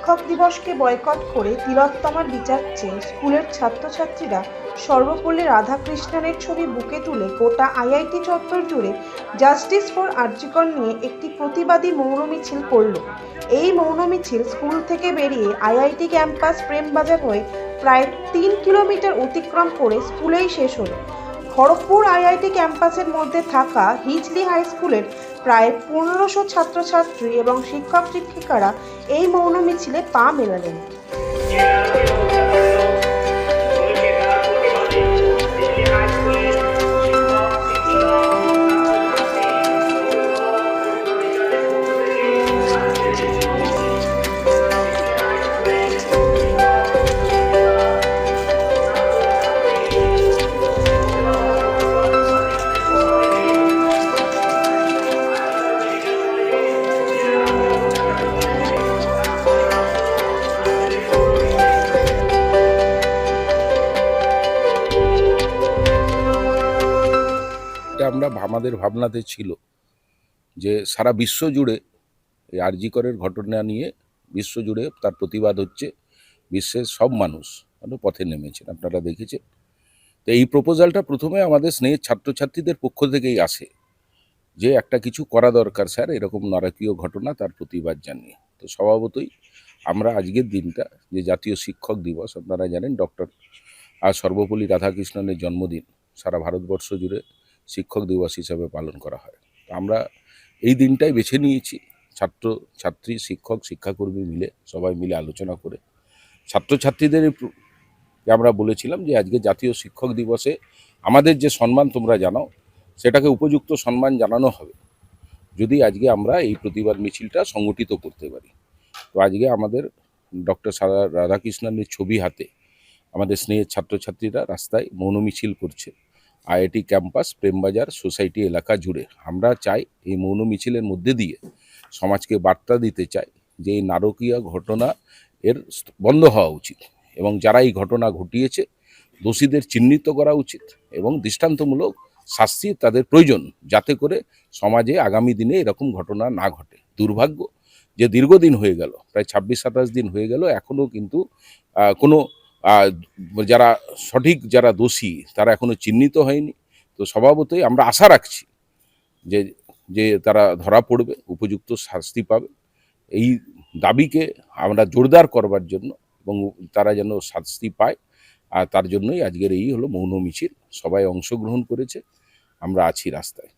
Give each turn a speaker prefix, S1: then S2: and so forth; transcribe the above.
S1: শিক্ষক দিবসকে বয়কট করে তিলোত্তমার বিচার চেয়ে স্কুলের ছাত্রছাত্রীরা সর্বপল্লী রাধাকৃষ্ণনের ছবি বুকে তুলে গোটা আইআইটি চত্বর জুড়ে জাস্টিস ফর আর্জিকর নিয়ে একটি প্রতিবাদী মৌন মিছিল করল। এই মৌন মিছিল স্কুল থেকে বেরিয়ে আইআইটি ক্যাম্পাস প্রেমবাজার হয়ে প্রায় তিন কিলোমিটার অতিক্রম করে স্কুলেই শেষ হলো। খড়গপুর আইআইটি ক্যাম্পাসের মধ্যে থাকা হিজলি হাই স্কুলের প্রায় পনেরোশো ছাত্রছাত্রী এবং শিক্ষক শিক্ষিকারা এই মৌন মিছিলে পা মেলালেন।
S2: আমরা আমাদের ভাবনাতে ছিল যে সারা বিশ্ব জুড়ে এই আরজিকরের ঘটনা নিয়ে বিশ্ব জুড়ে তার প্রতিবাদ হচ্ছে, বিশ্বের সব মানুষ মানে পথে নেমেছেন। আপনারা দেখেছেন। তো এই প্রপোজালটা প্রথমে আমাদের স্নেহের ছাত্রছাত্রীদের পক্ষ থেকেই আসে যে একটা কিছু করা দরকার স্যার, এরকম নারকীয় ঘটনা তার প্রতিবাদ জানিয়ে। তো স্বভাবতই আমরা আজকের দিনটা যে জাতীয় শিক্ষক দিবস, আপনারা জানেন ডক্টর আর সর্বপল্লী রাধাকৃষ্ণনের জন্মদিন সারা ভারতবর্ষ জুড়ে শিক্ষক দিবস হিসাবে পালন করা হয়। আমরা এই দিনটাই বেছে নিয়েছি, ছাত্র, ছাত্রী, শিক্ষক, শিক্ষাকর্মী মিলে, সবাই মিলে আলোচনা করে। ছাত্রছাত্রীদের আমরা বলেছিলাম যে আজকে জাতীয় শিক্ষক দিবসে আমাদের যে সম্মান তোমরা জানাও, সেটাকে উপযুক্ত সম্মান জানানো হবে। যদি আজকে আমরা এই প্রতিবাদ মিছিলটা সংগঠিত করতে পারি। তো আজকে আমাদের ডক্টর সারা রাধাকৃষ্ণনের ছবি হাতে আমাদের স্নেহের ছাত্রছাত্রীরা রাস্তায় মৌন মিছিল করছে। আইআইটি ক্যাম্পাস প্রেমবাজার সোসাইটি এলাকা জুড়ে। আমরা চাই এই মৌন মিছিলের মধ্যে দিয়ে সমাজকে বার্তা দিতে চাই যে এই নারকীয় ঘটনা এর বন্ধ হওয়া উচিত এবং যারা এই ঘটনা ঘটিয়েছে, দোষীদের চিহ্নিত করা উচিত এবং দৃষ্টান্তমূলক শাস্তি তাদের প্রয়োজন যাতে করে সমাজে আগামী দিনে এরকম ঘটনা না ঘটে। দুর্ভাগ্য যে দীর্ঘদিন হয়ে গেল, প্রায় ছাব্বিশ সাতাশ দিন হয়ে গেল, এখনও কিন্তু কোনো যারা সঠিক যারা দোষী, তারা এখনও চিহ্নিত হয়নি। তো স্বভাবতই আমরা আশা রাখছি যে যে তারা ধরা পড়বে, উপযুক্ত শাস্তি পাবে। এই দাবিকে আমরা জোরদার করবার জন্য এবং তারা যেন শাস্তি পায়, আর তার জন্যই আজকের এই হলো মৌন মিছিল। সবাই অংশগ্রহণ করেছে, আমরা আছি রাস্তায়।